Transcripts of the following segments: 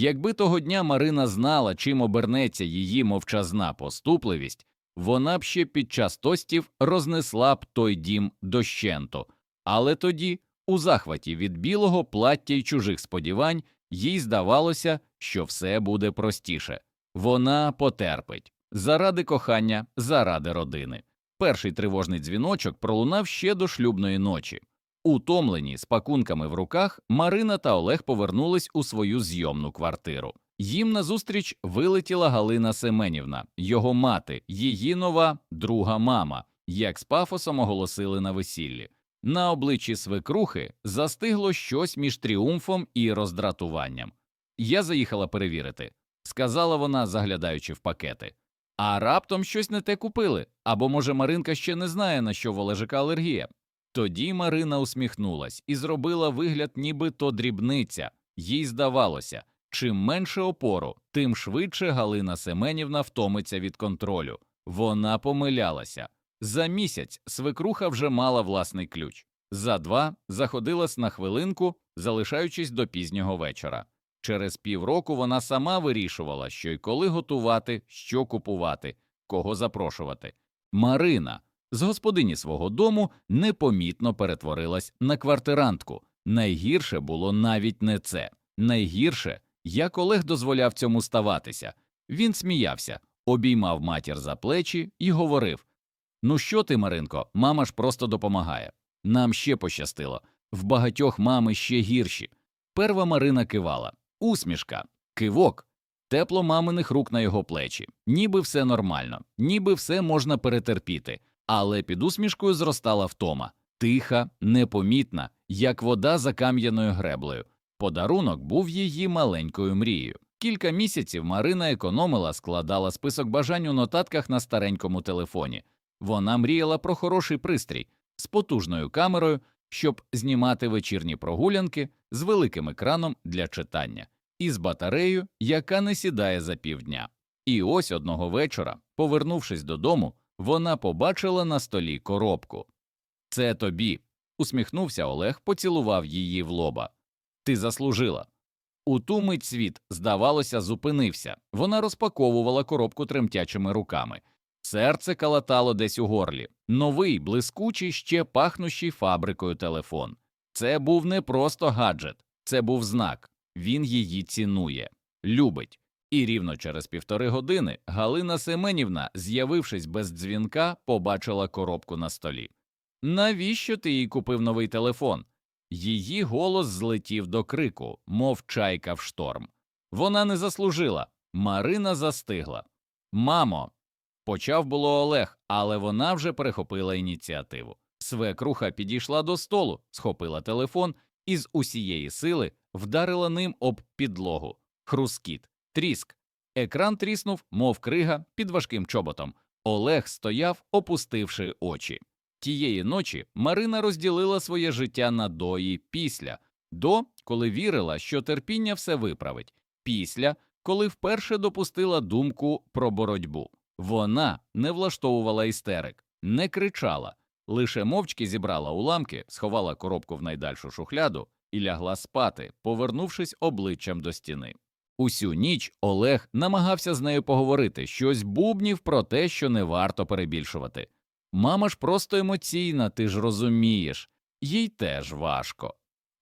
Якби того дня Марина знала, чим обернеться її мовчазна поступливість, вона б ще під час тостів рознесла б той дім дощенту. Але тоді, у захваті від білого плаття й чужих сподівань, їй здавалося, що все буде простіше. Вона потерпить заради кохання, заради родини. Перший тривожний дзвіночок пролунав ще до шлюбної ночі. Утомлені з пакунками в руках, Марина та Олег повернулись у свою зйомну квартиру. Їм назустріч вилетіла Галина Семенівна, його мати, її нова друга мама, як з пафосом оголосили на весіллі. На обличчі свекрухи застигло щось між тріумфом і роздратуванням. Я заїхала перевірити, сказала вона, заглядаючи в пакети. А раптом щось не те купили, або, може, Маринка ще не знає, на що в Олежика алергія. Тоді Марина усміхнулась і зробила вигляд, ніби то дрібниця. Їй здавалося, чим менше опору, тим швидше Галина Семенівна втомиться від контролю. Вона помилялася. За місяць свекруха вже мала власний ключ, за два заходилась на хвилинку, залишаючись до пізнього вечора. Через півроку вона сама вирішувала, що й коли готувати, що купувати, кого запрошувати. Марина з господині свого дому непомітно перетворилась на квартирантку. Найгірше було навіть не це. Найгірше, як Олег дозволяв цьому ставатися. Він сміявся, обіймав матір за плечі і говорив Ну що ти, Маринко, мама ж просто допомагає. Нам ще пощастило. В багатьох мами ще гірші. Перва Марина кивала. Усмішка, кивок, тепло маминих рук на його плечі, ніби все нормально, ніби все можна перетерпіти, але під усмішкою зростала втома, тиха, непомітна, як вода за кам'яною греблею. Подарунок був її маленькою мрією. Кілька місяців Марина економила, складала список бажань у нотатках на старенькому телефоні. Вона мріяла про хороший пристрій з потужною камерою, щоб знімати вечірні прогулянки з великим екраном для читання, і з батареєю, яка не сідає за півдня. І ось одного вечора, повернувшись додому, вона побачила на столі коробку. Це тобі. усміхнувся Олег, поцілував її в лоба. Ти заслужила. У ту мить світ, здавалося, зупинився. Вона розпаковувала коробку тремтячими руками. Серце калатало десь у горлі. Новий, блискучий, ще пахнущий фабрикою телефон. Це був не просто гаджет, це був знак. Він її цінує, любить. І рівно через півтори години Галина Семенівна, з'явившись без дзвінка, побачила коробку на столі. Навіщо ти їй купив новий телефон? Її голос злетів до крику, мов чайка в шторм. Вона не заслужила. Марина застигла. Мамо, почав було Олег, але вона вже перехопила ініціативу. Свекруха підійшла до столу, схопила телефон і з усієї сили вдарила ним об підлогу. Хрускіт, тріск. Екран тріснув, мов крига, під важким чоботом. Олег стояв, опустивши очі. Тієї ночі Марина розділила своє життя на до і після, до, коли вірила, що терпіння все виправить, після, коли вперше допустила думку про боротьбу. Вона не влаштовувала істерик, не кричала, лише мовчки зібрала уламки, сховала коробку в найдальшу шухляду і лягла спати, повернувшись обличчям до стіни. Усю ніч Олег намагався з нею поговорити, щось бубнів про те, що не варто перебільшувати. Мама ж просто емоційна, ти ж розумієш, їй теж важко.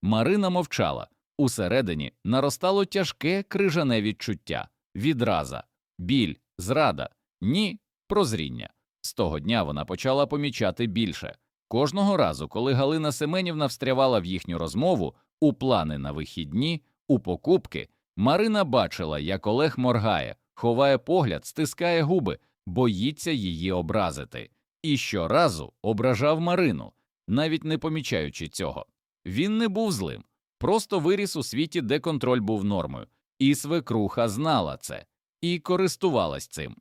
Марина мовчала. Усередині наростало тяжке крижане відчуття, відраза, біль, зрада, ні, прозріння. З того дня вона почала помічати більше. Кожного разу, коли Галина Семенівна встрявала в їхню розмову, у плани на вихідні, у покупки, Марина бачила, як Олег моргає, ховає погляд, стискає губи, боїться її образити, і щоразу ображав Марину, навіть не помічаючи цього. Він не був злим, просто виріс у світі, де контроль був нормою, і свекруха знала це і користувалась цим.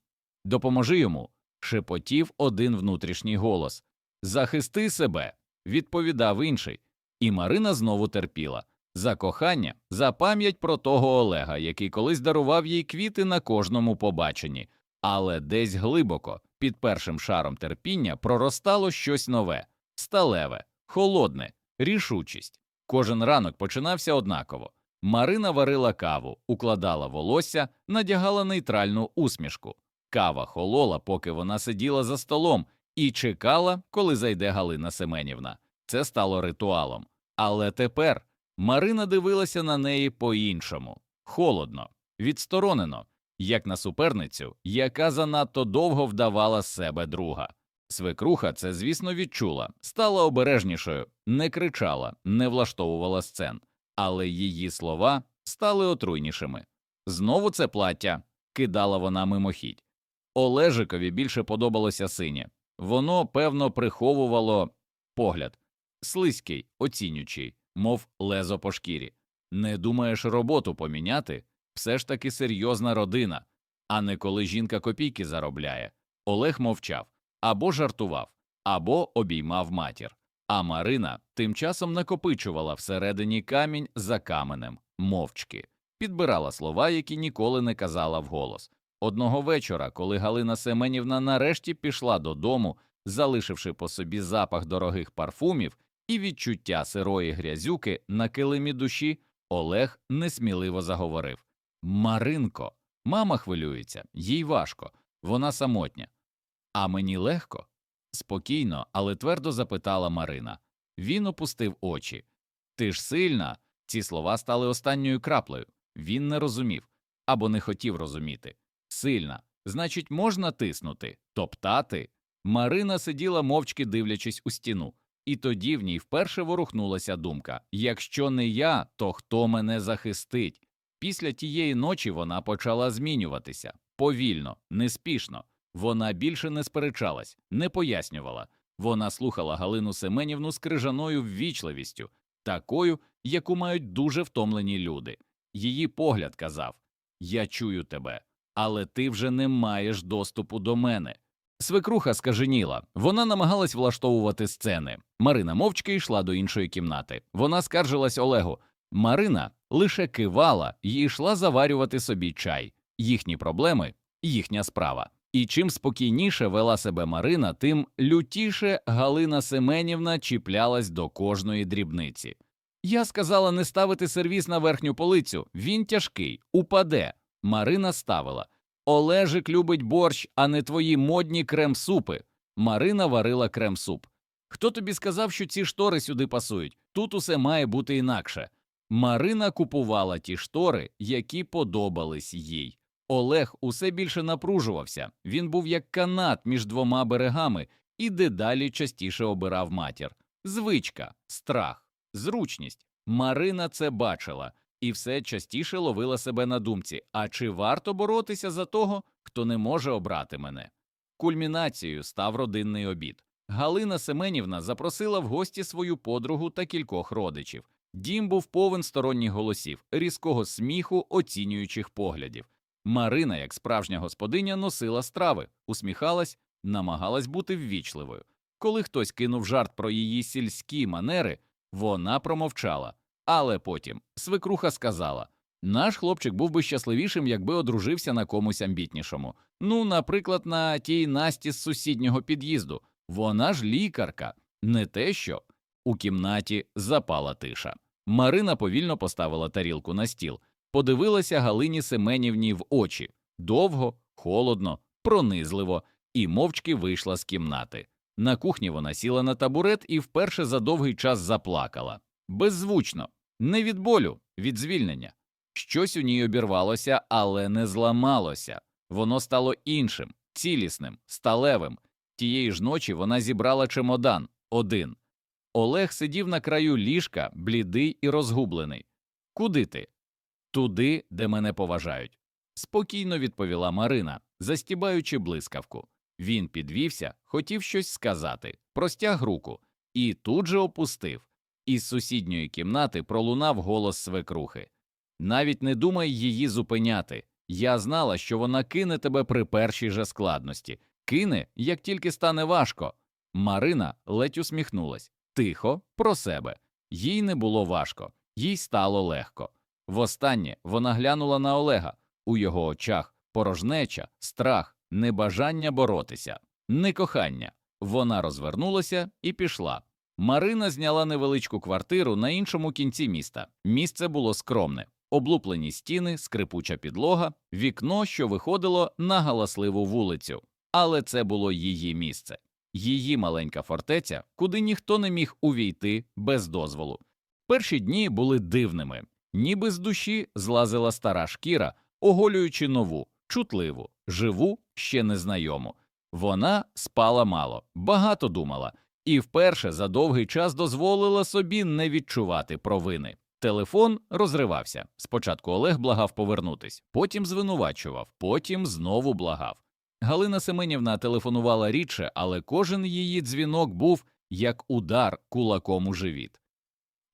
Допоможи йому, шепотів один внутрішній голос. Захисти себе, відповідав інший, і Марина знову терпіла за кохання, за пам'ять про того Олега, який колись дарував їй квіти на кожному побаченні, але десь глибоко, під першим шаром терпіння, проростало щось нове, сталеве, холодне, рішучість. Кожен ранок починався однаково. Марина варила каву, укладала волосся, надягала нейтральну усмішку. Кава холола, поки вона сиділа за столом, і чекала, коли зайде Галина Семенівна. Це стало ритуалом. Але тепер Марина дивилася на неї по-іншому холодно, відсторонено, як на суперницю, яка занадто довго вдавала себе друга. Свекруха це, звісно, відчула, стала обережнішою, не кричала, не влаштовувала сцен, але її слова стали отруйнішими. Знову це плаття кидала вона мимохідь. Олежикові більше подобалося синє. Воно, певно, приховувало погляд слизький, оцінючий, мов лезо по шкірі. Не думаєш роботу поміняти? Все ж таки серйозна родина, а не коли жінка копійки заробляє. Олег мовчав або жартував, або обіймав матір. А Марина тим часом накопичувала всередині камінь за каменем, мовчки, підбирала слова, які ніколи не казала вголос. Одного вечора, коли Галина Семенівна нарешті пішла додому, залишивши по собі запах дорогих парфумів і відчуття сирої грязюки на килимі душі, Олег несміливо заговорив Маринко, мама хвилюється, їй важко, вона самотня. А мені легко? спокійно, але твердо запитала Марина. Він опустив очі. Ти ж сильна. Ці слова стали останньою краплею. Він не розумів або не хотів розуміти. Сильна, значить, можна тиснути, топтати. Марина сиділа мовчки дивлячись у стіну, і тоді в ній вперше ворухнулася думка якщо не я, то хто мене захистить? Після тієї ночі вона почала змінюватися повільно, неспішно. Вона більше не сперечалась, не пояснювала. Вона слухала Галину Семенівну з крижаною ввічливістю, такою, яку мають дуже втомлені люди. Її погляд казав Я чую тебе, але ти вже не маєш доступу до мене. Свекруха скаженіла, вона намагалась влаштовувати сцени. Марина мовчки йшла до іншої кімнати. Вона скаржилась Олегу. Марина лише кивала і йшла заварювати собі чай. Їхні проблеми їхня справа. І чим спокійніше вела себе Марина, тим лютіше Галина Семенівна чіплялась до кожної дрібниці. Я сказала не ставити сервіс на верхню полицю, він тяжкий, упаде. Марина ставила. Олежик любить борщ, а не твої модні крем-супи. Марина варила крем-суп. Хто тобі сказав, що ці штори сюди пасують? Тут усе має бути інакше. Марина купувала ті штори, які подобались їй. Олег усе більше напружувався, він був як канат між двома берегами і дедалі частіше обирав матір. Звичка, страх, зручність. Марина це бачила і все частіше ловила себе на думці а чи варто боротися за того, хто не може обрати мене? Кульмінацією став родинний обід. Галина Семенівна запросила в гості свою подругу та кількох родичів. Дім був повен сторонніх голосів, різкого сміху, оцінюючих поглядів. Марина, як справжня господиня, носила страви, усміхалась, намагалась бути ввічливою. Коли хтось кинув жарт про її сільські манери, вона промовчала. Але потім свекруха сказала наш хлопчик був би щасливішим, якби одружився на комусь амбітнішому. Ну, наприклад, на тій Насті з сусіднього під'їзду. Вона ж лікарка, не те що. У кімнаті запала тиша. Марина повільно поставила тарілку на стіл, подивилася Галині Семенівні в очі довго, холодно, пронизливо, і мовчки вийшла з кімнати. На кухні вона сіла на табурет і вперше за довгий час заплакала. Беззвучно, не від болю, від звільнення. Щось у ній обірвалося, але не зламалося. Воно стало іншим, цілісним, сталевим. Тієї ж ночі вона зібрала чемодан один. Олег сидів на краю ліжка, блідий і розгублений. Куди ти? Туди, де мене поважають. Спокійно відповіла Марина, застібаючи блискавку. Він підвівся, хотів щось сказати, простяг руку і тут же опустив. Із сусідньої кімнати пролунав голос свекрухи. Навіть не думай її зупиняти. Я знала, що вона кине тебе при першій же складності, кине, як тільки стане важко. Марина ледь усміхнулась тихо, про себе. Їй не було важко, їй стало легко. Востаннє вона глянула на Олега у його очах порожнеча, страх, небажання боротися, не кохання. Вона розвернулася і пішла. Марина зняла невеличку квартиру на іншому кінці міста. Місце було скромне, облуплені стіни, скрипуча підлога, вікно, що виходило на галасливу вулицю. Але це було її місце, її маленька фортеця, куди ніхто не міг увійти без дозволу. Перші дні були дивними, ніби з душі злазила стара шкіра, оголюючи нову, чутливу, живу, ще незнайому. Вона спала мало, багато думала, і вперше за довгий час дозволила собі не відчувати провини. Телефон розривався. Спочатку Олег благав повернутись, потім звинувачував, потім знову благав. Галина Семенівна телефонувала рідше, але кожен її дзвінок був як удар кулаком у живіт.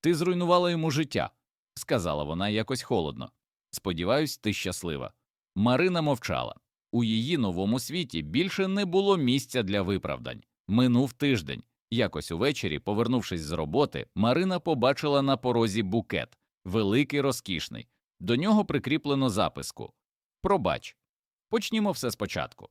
Ти зруйнувала йому життя, сказала вона якось холодно. Сподіваюсь, ти щаслива. Марина мовчала. У її новому світі більше не було місця для виправдань. Минув тиждень. Якось увечері, повернувшись з роботи, Марина побачила на порозі букет, великий розкішний. До нього прикріплено записку Пробач. Почнімо все спочатку.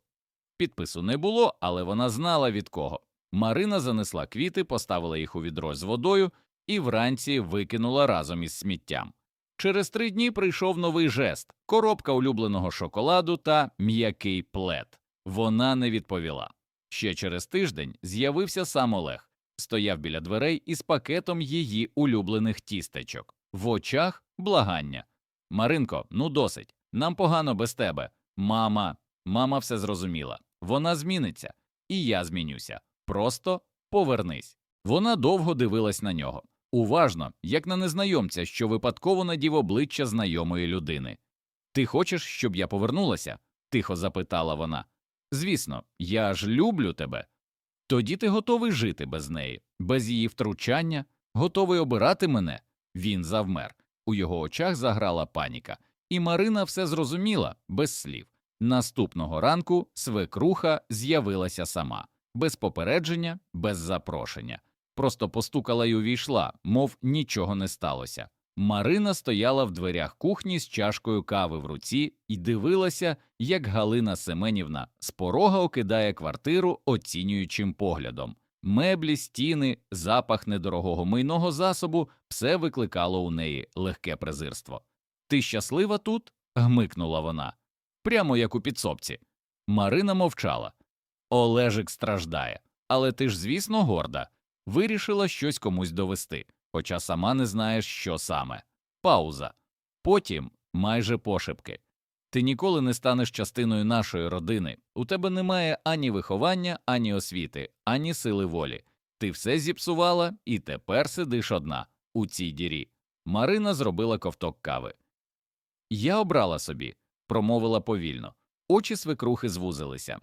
Підпису не було, але вона знала від кого. Марина занесла квіти, поставила їх у відро з водою і вранці викинула разом із сміттям. Через три дні прийшов новий жест коробка улюбленого шоколаду та м'який плед. Вона не відповіла. Ще через тиждень з'явився сам Олег, стояв біля дверей із пакетом її улюблених тістечок, в очах благання. Маринко, ну досить, нам погано без тебе. Мама, мама все зрозуміла. Вона зміниться, і я змінюся. Просто повернись. Вона довго дивилась на нього, уважно, як на незнайомця, що випадково надів обличчя знайомої людини. Ти хочеш, щоб я повернулася? тихо запитала вона. Звісно, я ж люблю тебе. Тоді ти готовий жити без неї, без її втручання, готовий обирати мене. Він завмер. У його очах заграла паніка, і Марина все зрозуміла без слів. Наступного ранку свекруха з'явилася сама, без попередження, без запрошення. Просто постукала й увійшла, мов нічого не сталося. Марина стояла в дверях кухні з чашкою кави в руці і дивилася, як Галина Семенівна з порога окидає квартиру оцінюючим поглядом. Меблі, стіни, запах недорогого мийного засобу все викликало у неї легке презирство. Ти щаслива тут? гмикнула вона. Прямо як у підсобці. Марина мовчала. Олежик страждає, але ти ж, звісно, горда. Вирішила щось комусь довести, хоча сама не знаєш, що саме. Пауза. Потім майже пошепки. Ти ніколи не станеш частиною нашої родини. У тебе немає ані виховання, ані освіти, ані сили волі. Ти все зіпсувала і тепер сидиш одна у цій дірі. Марина зробила ковток кави. Я обрала собі, промовила повільно. Очі свекрухи звузилися.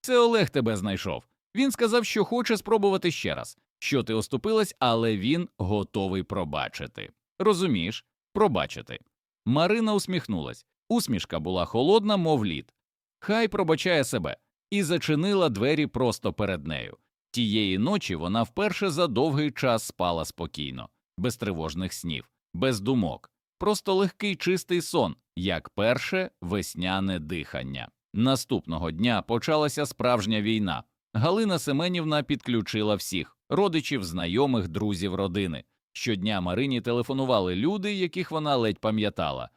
Це Олег тебе знайшов. Він сказав, що хоче спробувати ще раз, що ти оступилась, але він готовий пробачити. Розумієш, пробачити. Марина усміхнулась. Усмішка була холодна, мов лід. Хай пробачає себе, і зачинила двері просто перед нею. Тієї ночі вона вперше за довгий час спала спокійно, без тривожних снів, без думок, просто легкий чистий сон, як перше весняне дихання. Наступного дня почалася справжня війна. Галина Семенівна підключила всіх родичів, знайомих, друзів родини. Щодня Марині телефонували люди, яких вона ледь пам'ятала.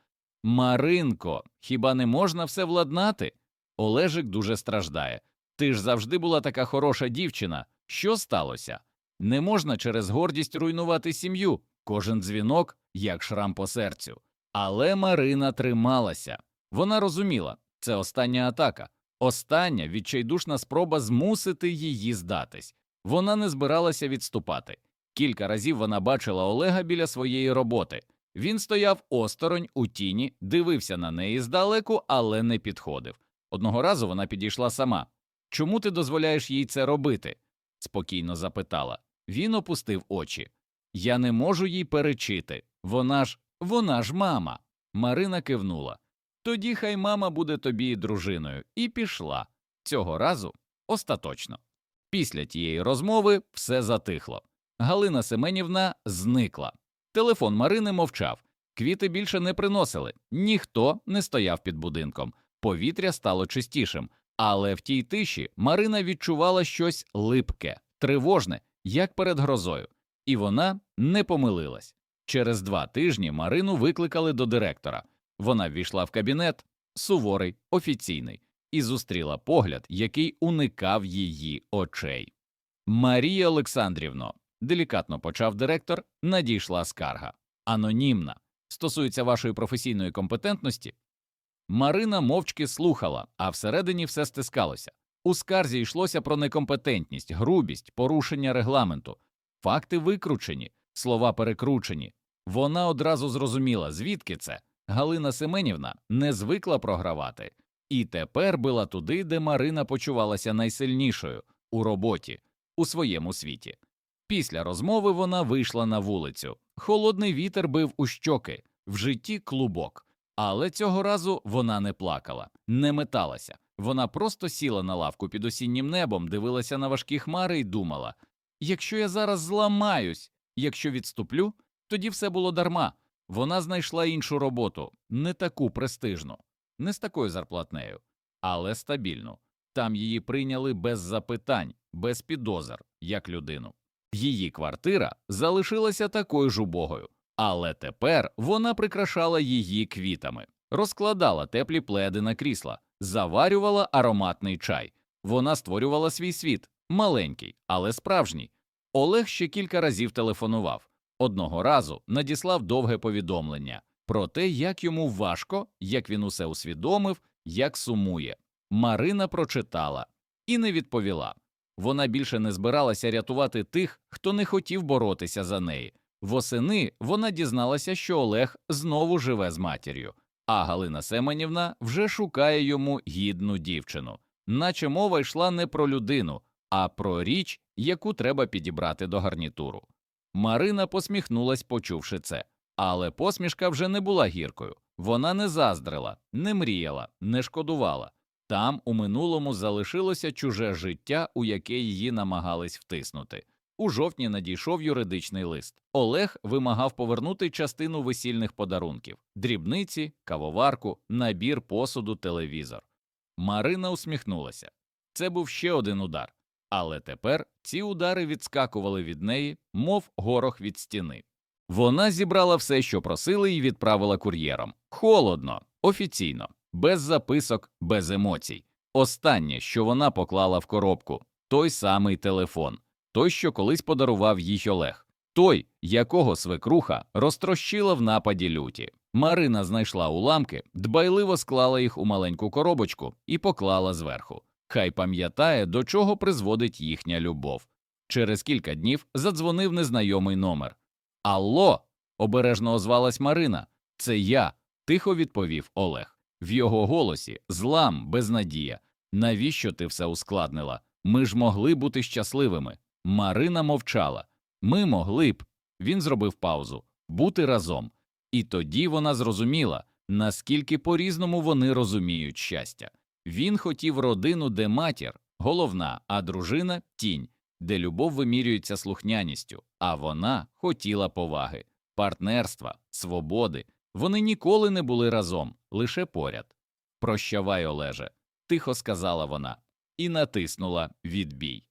Маринко, хіба не можна все владнати? Олежик дуже страждає. Ти ж завжди була така хороша дівчина. Що сталося? Не можна через гордість руйнувати сім'ю, кожен дзвінок, як шрам по серцю. Але Марина трималася. Вона розуміла, це остання атака, остання відчайдушна спроба змусити її здатись. Вона не збиралася відступати. Кілька разів вона бачила Олега біля своєї роботи. Він стояв осторонь у тіні, дивився на неї здалеку, але не підходив. Одного разу вона підійшла сама. Чому ти дозволяєш їй це робити? спокійно запитала. Він опустив очі. Я не можу їй перечити. Вона ж, вона ж мама. Марина кивнула. Тоді хай мама буде тобі дружиною, і пішла. Цього разу остаточно. Після тієї розмови все затихло. Галина Семенівна зникла. Телефон Марини мовчав, квіти більше не приносили, ніхто не стояв під будинком, повітря стало чистішим, але в тій тиші Марина відчувала щось липке, тривожне, як перед грозою. І вона не помилилась. Через два тижні Марину викликали до директора. Вона ввійшла в кабінет, суворий, офіційний, і зустріла погляд, який уникав її очей. Марія Олександрівно, делікатно почав директор, надійшла скарга. Анонімна. Стосується вашої професійної компетентності. Марина мовчки слухала, а всередині все стискалося. У скарзі йшлося про некомпетентність, грубість, порушення регламенту. Факти викручені, слова перекручені. Вона одразу зрозуміла, звідки це. Галина Семенівна не звикла програвати, і тепер била туди, де Марина почувалася найсильнішою у роботі, у своєму світі. Після розмови вона вийшла на вулицю. Холодний вітер бив у щоки, в житті клубок. Але цього разу вона не плакала, не металася. Вона просто сіла на лавку під осіннім небом, дивилася на важкі хмари і думала якщо я зараз зламаюсь, якщо відступлю, тоді все було дарма. Вона знайшла іншу роботу, не таку престижну, не з такою зарплатнею, але стабільну. Там її прийняли без запитань, без підозр, як людину. Її квартира залишилася такою ж убогою, але тепер вона прикрашала її квітами, розкладала теплі пледи на крісла, заварювала ароматний чай. Вона створювала свій світ, маленький, але справжній. Олег ще кілька разів телефонував. Одного разу надіслав довге повідомлення про те, як йому важко, як він усе усвідомив, як сумує. Марина прочитала і не відповіла. Вона більше не збиралася рятувати тих, хто не хотів боротися за неї. Восени вона дізналася, що Олег знову живе з матір'ю, а Галина Семенівна вже шукає йому гідну дівчину, наче мова йшла не про людину, а про річ, яку треба підібрати до гарнітуру. Марина посміхнулась, почувши це, але посмішка вже не була гіркою. Вона не заздрила, не мріяла, не шкодувала. Там у минулому залишилося чуже життя, у яке її намагались втиснути. У жовтні надійшов юридичний лист. Олег вимагав повернути частину весільних подарунків дрібниці, кавоварку, набір посуду, телевізор. Марина усміхнулася. Це був ще один удар. Але тепер ці удари відскакували від неї, мов горох від стіни. Вона зібрала все, що просили, і відправила кур'єром. Холодно, офіційно, без записок, без емоцій. Останнє, що вона поклала в коробку, той самий телефон, той, що колись подарував їй Олег, той, якого свекруха розтрощила в нападі люті. Марина знайшла уламки, дбайливо склала їх у маленьку коробочку і поклала зверху. Хай пам'ятає, до чого призводить їхня любов. Через кілька днів задзвонив незнайомий номер. Алло, обережно озвалась Марина. Це я, тихо відповів Олег. В його голосі злам, безнадія. Навіщо ти все ускладнила? Ми ж могли бути щасливими. Марина мовчала. Ми могли б. Він зробив паузу бути разом. І тоді вона зрозуміла, наскільки по різному вони розуміють щастя. Він хотів родину, де матір головна, а дружина тінь, де любов вимірюється слухняністю, а вона хотіла поваги, партнерства, свободи. Вони ніколи не були разом, лише поряд. Прощавай, Олеже, тихо сказала вона, і натиснула відбій.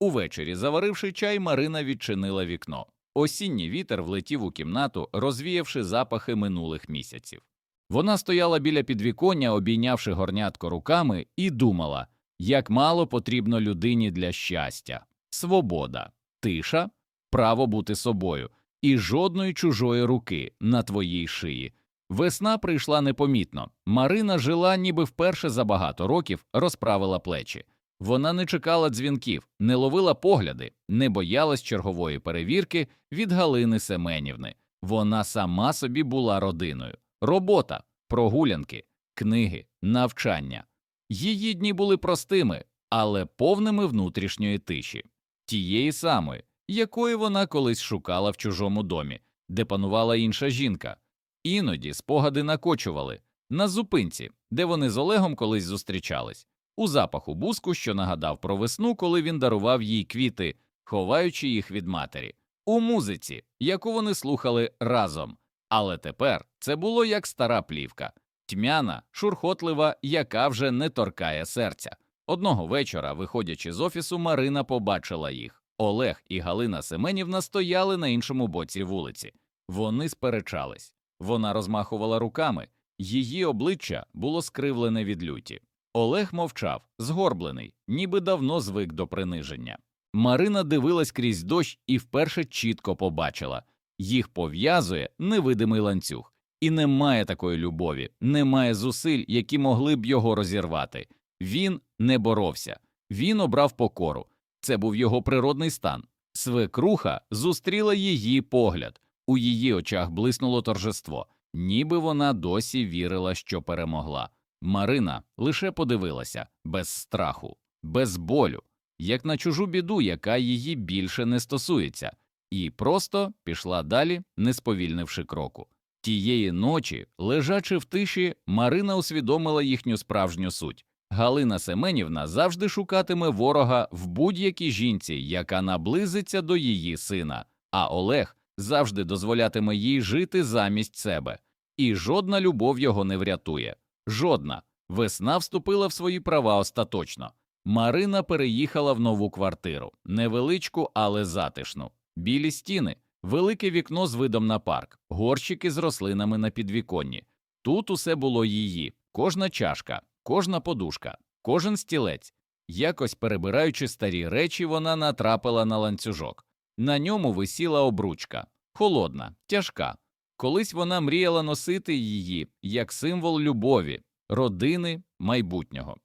Увечері, заваривши чай, Марина відчинила вікно. Осінній вітер влетів у кімнату, розвіявши запахи минулих місяців. Вона стояла біля підвіконня, обійнявши горнятко руками, і думала, як мало потрібно людині для щастя свобода, тиша, право бути собою, і жодної чужої руки на твоїй шиї. Весна прийшла непомітно. Марина жила, ніби вперше за багато років розправила плечі. Вона не чекала дзвінків, не ловила погляди, не боялась чергової перевірки від Галини Семенівни. Вона сама собі була родиною. Робота, прогулянки, книги, навчання. Її дні були простими, але повними внутрішньої тиші, тієї самої, якої вона колись шукала в чужому домі, де панувала інша жінка. Іноді спогади накочували на зупинці, де вони з Олегом колись зустрічались, у запаху буску, що нагадав про весну, коли він дарував їй квіти, ховаючи їх від матері, у музиці, яку вони слухали разом. Але тепер це було як стара плівка, тьмяна, шурхотлива, яка вже не торкає серця. Одного вечора, виходячи з офісу, Марина побачила їх Олег і Галина Семенівна стояли на іншому боці вулиці. Вони сперечались. Вона розмахувала руками, її обличчя було скривлене від люті. Олег мовчав, згорблений, ніби давно звик до приниження. Марина дивилась крізь дощ і вперше чітко побачила їх пов'язує невидимий ланцюг, і немає такої любові, немає зусиль, які могли б його розірвати. Він не боровся, він обрав покору. Це був його природний стан. Свекруха зустріла її погляд. У її очах блиснуло торжество, ніби вона досі вірила, що перемогла. Марина лише подивилася без страху, без болю, як на чужу біду, яка її більше не стосується, і просто пішла далі, не сповільнивши кроку. Тієї ночі, лежачи в тиші, Марина усвідомила їхню справжню суть. Галина Семенівна завжди шукатиме ворога в будь-якій жінці, яка наблизиться до її сина, а Олег завжди дозволятиме їй жити замість себе. І жодна любов його не врятує. Жодна. Весна вступила в свої права остаточно. Марина переїхала в нову квартиру, невеличку, але затишну. Білі стіни, велике вікно з видом на парк, горщики з рослинами на підвіконні. Тут усе було її, кожна чашка, кожна подушка, кожен стілець. Якось перебираючи старі речі, вона натрапила на ланцюжок. На ньому висіла обручка, холодна, тяжка. Колись вона мріяла носити її як символ любові, родини, майбутнього.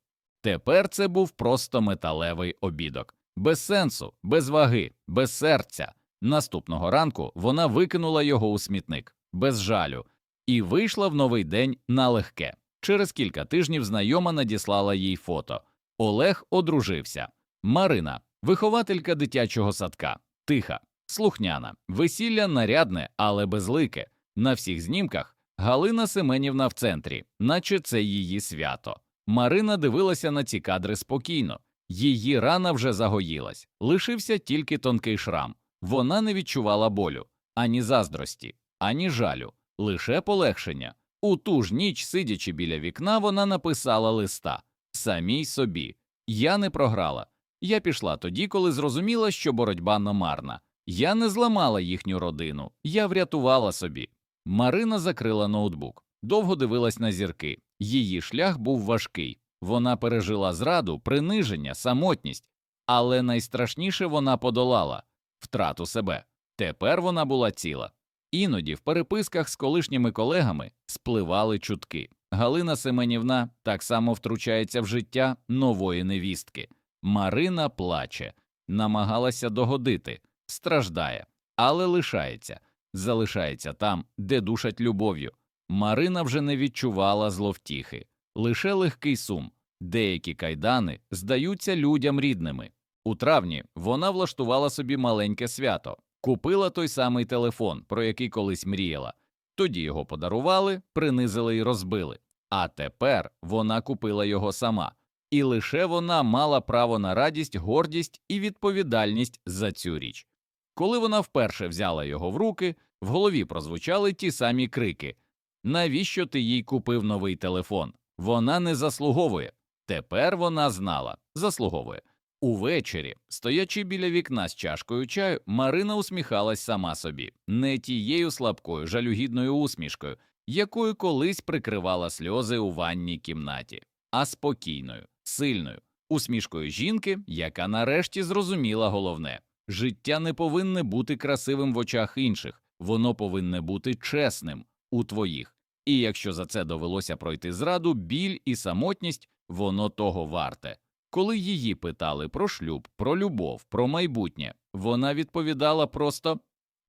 Тепер це був просто металевий обідок, без сенсу, без ваги, без серця. Наступного ранку вона викинула його у смітник, без жалю, і вийшла в новий день налегке. Через кілька тижнів знайома надіслала їй фото. Олег одружився. Марина, вихователька дитячого садка, тиха, слухняна, весілля нарядне, але безлике. На всіх знімках Галина Семенівна в центрі, наче це її свято. Марина дивилася на ці кадри спокійно. Її рана вже загоїлась, лишився тільки тонкий шрам. Вона не відчувала болю, ані заздрості, ані жалю, лише полегшення. У ту ж ніч, сидячи біля вікна, вона написала листа самій собі. Я не програла. Я пішла тоді, коли зрозуміла, що боротьба намарна. Я не зламала їхню родину, я врятувала собі. Марина закрила ноутбук, довго дивилась на зірки. Її шлях був важкий. Вона пережила зраду, приниження, самотність, але найстрашніше вона подолала втрату себе. Тепер вона була ціла. Іноді в переписках з колишніми колегами спливали чутки. Галина Семенівна так само втручається в життя нової невістки. Марина плаче, намагалася догодити, страждає, але лишається, залишається там, де душать любов'ю. Марина вже не відчувала зловтіхи, лише легкий сум. Деякі кайдани здаються людям рідними. У травні вона влаштувала собі маленьке свято, купила той самий телефон, про який колись мріяла. Тоді його подарували, принизили і розбили. А тепер вона купила його сама, і лише вона мала право на радість, гордість і відповідальність за цю річ. Коли вона вперше взяла його в руки, в голові прозвучали ті самі крики Навіщо ти їй купив новий телефон? Вона не заслуговує. Тепер вона знала, заслуговує. Увечері, стоячи біля вікна з чашкою чаю, Марина усміхалась сама собі, не тією слабкою, жалюгідною усмішкою, якою колись прикривала сльози у ванній кімнаті, а спокійною, сильною, усмішкою жінки, яка нарешті зрозуміла головне життя не повинне бути красивим в очах інших, воно повинне бути чесним у твоїх. І якщо за це довелося пройти зраду, біль і самотність, воно того варте. Коли її питали про шлюб, про любов, про майбутнє, вона відповідала просто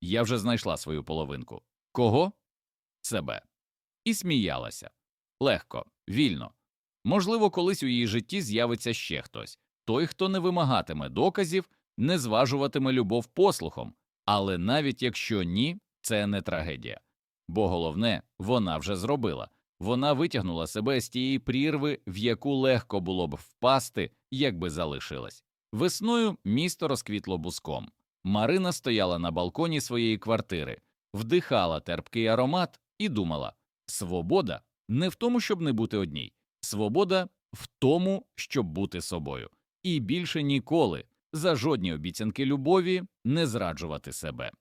Я вже знайшла свою половинку. Кого? Себе. І сміялася легко, вільно. Можливо, колись у її житті з'явиться ще хтось той, хто не вимагатиме доказів, не зважуватиме любов послухом, але навіть якщо ні, це не трагедія. Бо головне, вона вже зробила. Вона витягнула себе з тієї прірви, в яку легко було б впасти, якби залишилась. Весною місто розквітло буском. Марина стояла на балконі своєї квартири, вдихала терпкий аромат і думала: свобода не в тому, щоб не бути одній, свобода в тому, щоб бути собою. І більше ніколи, за жодні обіцянки любові не зраджувати себе.